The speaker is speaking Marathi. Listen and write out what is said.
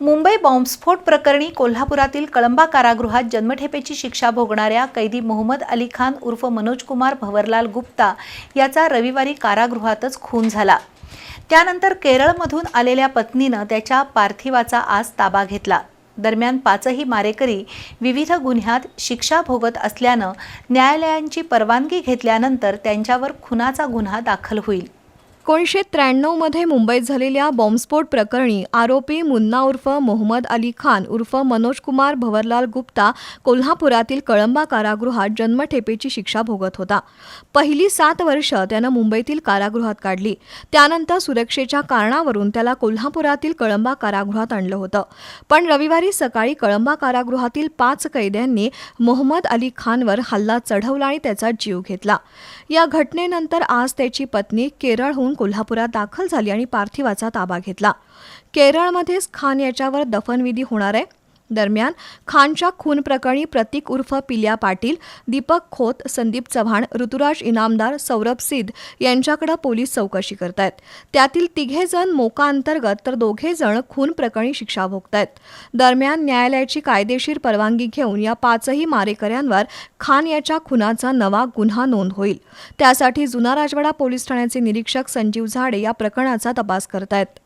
मुंबई बॉम्बस्फोट प्रकरणी कोल्हापुरातील कळंबा कारागृहात जन्मठेपेची शिक्षा भोगणाऱ्या कैदी मोहम्मद अली खान उर्फ मनोज कुमार भवरलाल गुप्ता याचा रविवारी कारागृहातच खून झाला. त्यानंतर केरळमधून आलेल्या पत्नीनं त्याच्या पार्थिवाचा आज ताबा घेतला. दरम्यान पाचही मारेकरी विविध गुन्ह्यात शिक्षा भोगत असल्यानं न्यायालयांची परवानगी घेतल्यानंतर त्यांच्यावर खुनाचा गुन्हा दाखल होईल. एकोणीसशे त्र्याण्णवमध्ये मुंबईत झालेल्या बॉम्बस्फोट प्रकरणी आरोपी मुन्ना उर्फ मोहम्मद अली खान उर्फ मनोज कुमार भवरलाल गुप्ता कोल्हापुरातील कळंबा कारागृहात जन्मठेपेची शिक्षा भोगत होता. पहिली सात वर्ष त्यानं मुंबईतील कारागृहात काढली. त्यानंतर सुरक्षेच्या कारणावरून त्याला कोल्हापुरातील कळंबा कारागृहात आणलं होतं. पण रविवारी सकाळी कळंबा कारागृहातील पाच कैद्यांनी मोहम्मद अली खानवर हल्ला चढवला आणि त्याचा जीव घेतला. या घटनेनंतर आज त्याची पत्नी केरळहून कोल्हापुरात दाखल झाली आणि पार्थिवाचा ताबा घेतला. केरळमध्येच खान याच्यावर दफनविधी होणार आहे. दरम्यान खानच्या खून प्रकरणी प्रतीक उर्फ पिल्या पाटील दीपक खोत संदीप चव्हाण ऋतुराज इनामदार सौरभ सिद्ध यांच्याकडे पोलीस चौकशी करत आहेत त्यातील तिघे जण मोका अंतर्गत तर दोघे जण खून प्रकरणी शिक्षा भोगत आहेत दरम्यान न्यायालयाची कायदेशीर परवानगी घेऊन या पाचही मारेकऱ्यांवर खान याच्या खुनाचा नवा गुन्हा नोंद होईल. त्यासाठी जुना राजवाडा पोलीस ठाण्याचे निरीक्षक संजीव झाडे या प्रकरणाचा तपास करत आहेत